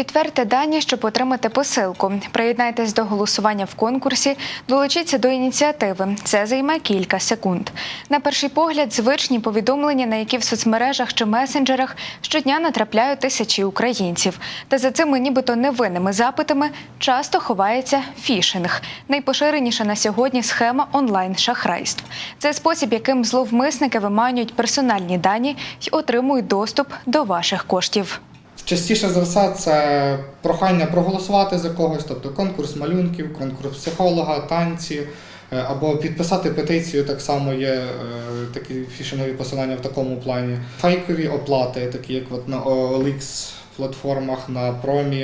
Підтвердьте дані, щоб отримати посилку. Приєднайтесь до голосування в конкурсі, долучіться до ініціативи. Це займе кілька секунд. На перший погляд, звичні повідомлення, на які в соцмережах чи месенджерах щодня натрапляють тисячі українців. Та за цими нібито невинними запитами часто ховається фішинг. Найпоширеніша на сьогодні схема онлайн-шахрайств. Це спосіб, яким зловмисники виманюють персональні дані й отримують доступ до ваших коштів. Частіше за все це прохання проголосувати за когось, тобто конкурс малюнків, конкурс психолога, танці, е, або підписати петицію. Так само є е, такі фішингові посилання в такому плані. Фейкові оплати, такі як от на OLX платформах на промі.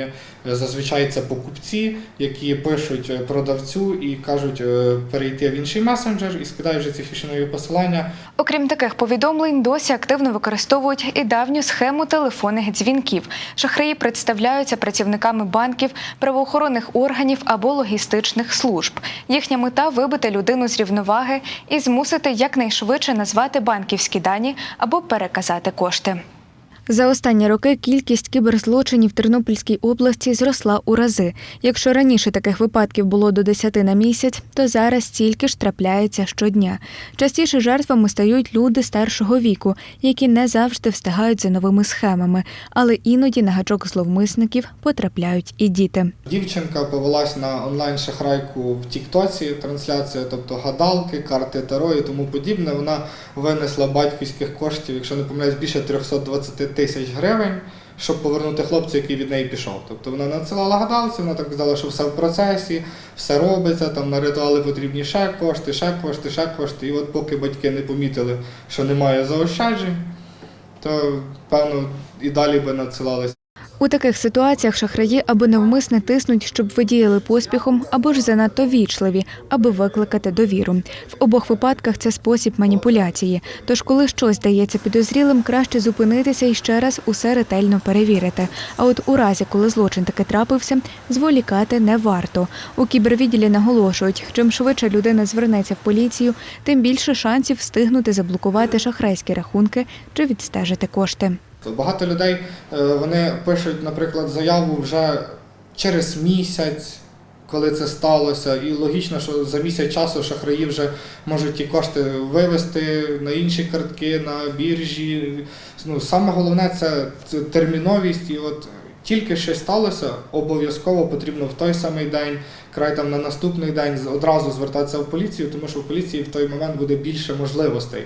Е, Зазвичай це покупці, які пишуть е, продавцю і кажуть е, перейти в інший месенджер і скидають вже ці фішингові посилання. Окрім таких повідомлень, досі активно використовують і давню схему телефонних дзвінків. Шахраї представляються працівниками банків, правоохоронних органів або логістичних служб. Їхня мета вибити людину з рівноваги і змусити якнайшвидше назвати банківські дані або переказати кошти. За останні роки кількість кіберзлочинів в Тернопільській області зросла у рази. Якщо раніше таких випадків було до 10 на місяць, то зараз стільки ж трапляється щодня. Частіше жертвами стають люди старшого віку, які не завжди встигають за новими схемами, але іноді на гачок зловмисників потрапляють і діти. Дівчинка повелась на онлайн-шахрайку в Тіктоці, трансляція, тобто гадалки, карти Таро і тому подібне. Вона винесла батьківських коштів, якщо не помиляюсь, більше 320 тисяч гривень, щоб повернути хлопцю, який від неї пішов. Тобто вона надсилала гадалці, вона так казала, що все в процесі, все робиться, там на ритуали потрібні ще кошти, ще кошти, ще кошти. І от поки батьки не помітили, що немає заощаджень, то певно і далі би надсилались. У таких ситуаціях шахраї або навмисне тиснуть, щоб ви діяли поспіхом, або ж занадто вічливі, аби викликати довіру. В обох випадках це спосіб маніпуляції. Тож, коли щось здається підозрілим, краще зупинитися і ще раз усе ретельно перевірити. А от у разі, коли злочин таки трапився, зволікати не варто. У кібервідділі наголошують, чим швидше людина звернеться в поліцію, тим більше шансів встигнути заблокувати шахрайські рахунки чи відстежити кошти. Багато людей е, вони пишуть, наприклад, заяву вже через місяць, коли це сталося, і логічно, що за місяць часу шахраї вже можуть ті кошти вивести на інші картки, на біржі. Ну, саме головне це терміновість. І от тільки щось сталося, обов'язково потрібно в той самий день, край там на наступний день одразу звертатися в поліцію, тому що в поліції в той момент буде більше можливостей.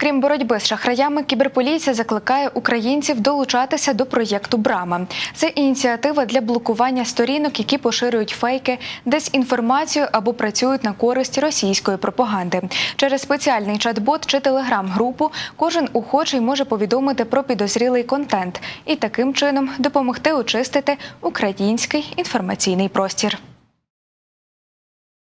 Крім боротьби з шахраями, кіберполіція закликає українців долучатися до проєкту Брама. Це ініціатива для блокування сторінок, які поширюють фейки, дезінформацію або працюють на користь російської пропаганди. Через спеціальний чат-бот чи телеграм-групу кожен охочий може повідомити про підозрілий контент і таким чином допомогти очистити український інформаційний простір.